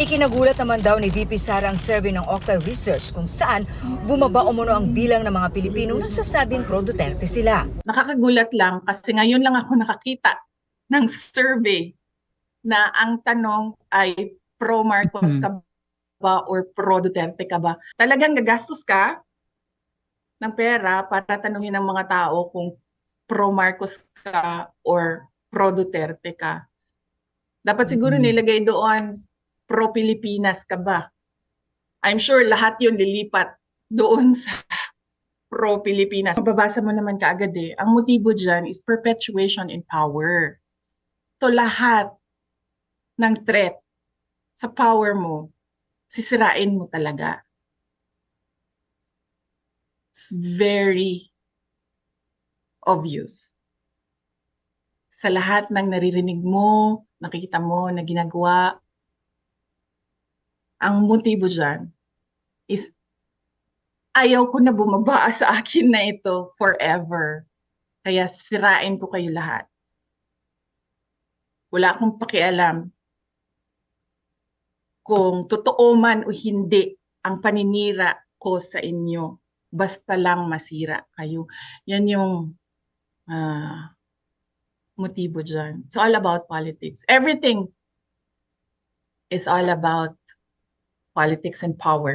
Ikinagulat naman daw ni VP Sara ang survey ng Okta Research kung saan bumaba umuno ang bilang ng mga Pilipinong nagsasabing pro-Duterte sila. nakakagulat lang kasi ngayon lang ako nakakita ng survey na ang tanong ay pro Marcos Mhm. ka ba or pro Duterte ka ba. Talagang gagastos ka ng pera para tanungin ng mga tao kung pro Marcos ka or pro Duterte ka. Dapat siguro Mhm. nilagay doon pro Pilipinas ka ba. I'm sure lahat 'yun lilipat doon sa pro Pilipinas. Mababasa mo naman kaagad eh. Ang motibo dyan is perpetuation in power. So lahat ng threat sa power mo, sisirain mo talaga. It's very obvious. Sa lahat ng naririnig mo, nakikita mo na ginagawa, ang motibo dyan is ayaw ko na bumaba sa akin na ito forever. Kaya sirain ko kayo lahat. Wala akong pakialam kung totoo man o hindi ang paninira ko sa inyo. Basta lang masira kayo. Yan yung ah, motibo dyan. It's all about politics. Everything is all about politics and power.